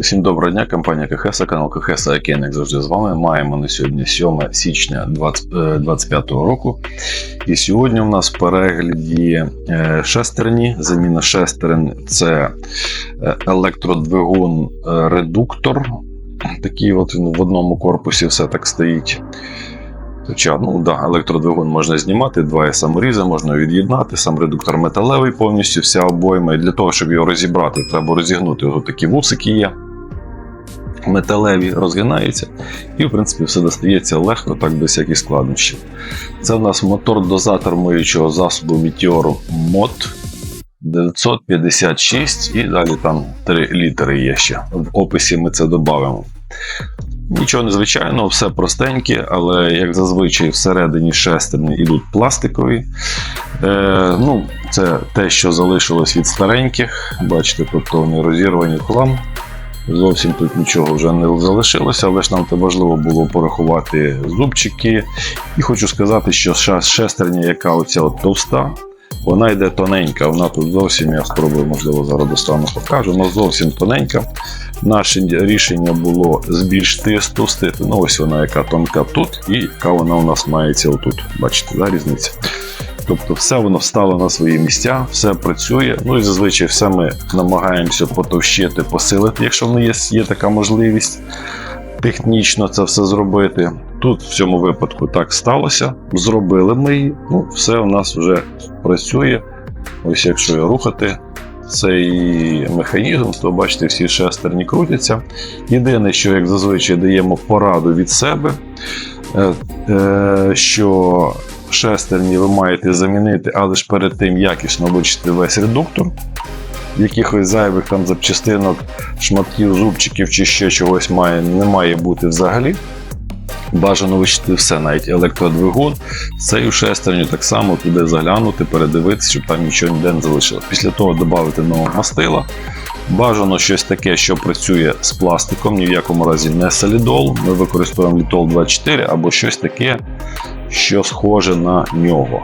Усім доброго дня, компанія КХС, канал КХС, який як завжди з вами. Маємо на сьогодні 7 січня 2025 року. І сьогодні у нас в перегляді е, шестерні. Заміна шестерень це е, електродвигун е, редуктор. Такий от він в одному корпусі все так стоїть. Хоча, ну да, електродвигун можна знімати, два саморізи можна від'єднати, сам редуктор металевий повністю, вся обойма. І для того, щоб його розібрати, треба розігнути. Ось такі вусики є. Металеві розгинаються, і, в принципі, все достається легко, так без всяких складнощів. Це в нас мотор-дозатор миючого засобу Meteor MOD 956, і далі там 3 літери є ще. В описі ми це додамо. Нічого незвичайного, все простеньке, але як зазвичай всередині шестерні йдуть пластикові. Е, ну, Це те, що залишилось від стареньких. Бачите, тобто вони розірвані в хлам. Зовсім тут нічого вже не залишилося, але ж нам це важливо було порахувати зубчики. І хочу сказати, що шестерня, яка оця от товста, вона йде тоненька. Вона тут зовсім, я спробую, можливо, зараз достану покажу, вона зовсім тоненька. Наше рішення було збільшити, стовстити. Ну, ось вона, яка тонка тут, і яка вона у нас мається отут. Бачите, да, різниця. Тобто все воно встало на свої місця, все працює. Ну і зазвичай все ми намагаємося потовщити, посилити, якщо в є, є така можливість технічно це все зробити. Тут в цьому випадку так сталося. Зробили ми її. Ну, все у нас вже працює. Ось якщо рухати цей механізм, то бачите, всі шестерні крутяться. Єдине, що як зазвичай даємо пораду від себе, е, е, що шестерні ви маєте замінити, але ж перед тим якісно вичистити весь редуктор. Якихось зайвих там запчастинок, шматків, зубчиків чи ще чогось має, не має бути взагалі. Бажано вичити все, навіть електродвигун. Цією шестерню так само туди заглянути, передивитися, щоб там нічого ніде не залишилось. Після того додати нового мастила. Бажано щось таке, що працює з пластиком, ні в якому разі не солідол. Ми використовуємо літол 24 або щось таке, що схоже на нього.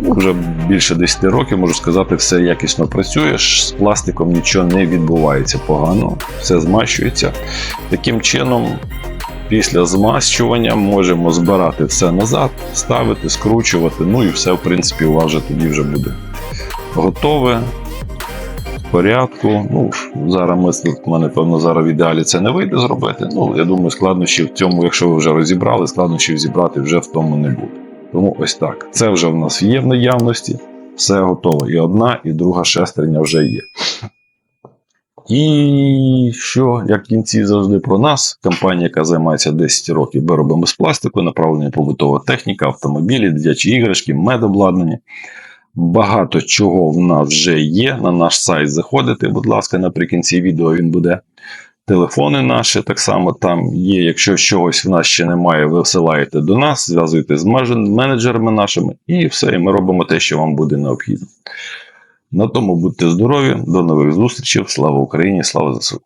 Вже більше 10 років можу сказати, все якісно працює. З пластиком нічого не відбувається погано, все змащується. Таким чином, після змащування можемо збирати все назад, ставити, скручувати. Ну і все, в принципі, у вас вже тоді вже буде готове. Порядку. Ну, зараз ми в мене, певно, зараз в ідеалі це не вийде зробити. Ну, я думаю, складнощів в цьому, якщо ви вже розібрали, складнощів зібрати вже в тому не буде. Тому ось так. Це вже в нас є в наявності, все готово. І одна, і друга шестерня вже є. І що, як кінці завжди про нас, компанія, яка займається 10 років виробами з пластику, направлення побутова техніка, автомобілі, дитячі іграшки, медобладнання. Багато чого в нас вже є. На наш сайт заходите, будь ласка, наприкінці відео він буде. Телефони наші так само там є. Якщо чогось в нас ще немає, ви всилаєте до нас, зв'язуєте з менеджерами нашими, і все, і ми робимо те, що вам буде необхідно. На тому будьте здорові, до нових зустрічей. Слава Україні, слава ЗСУ!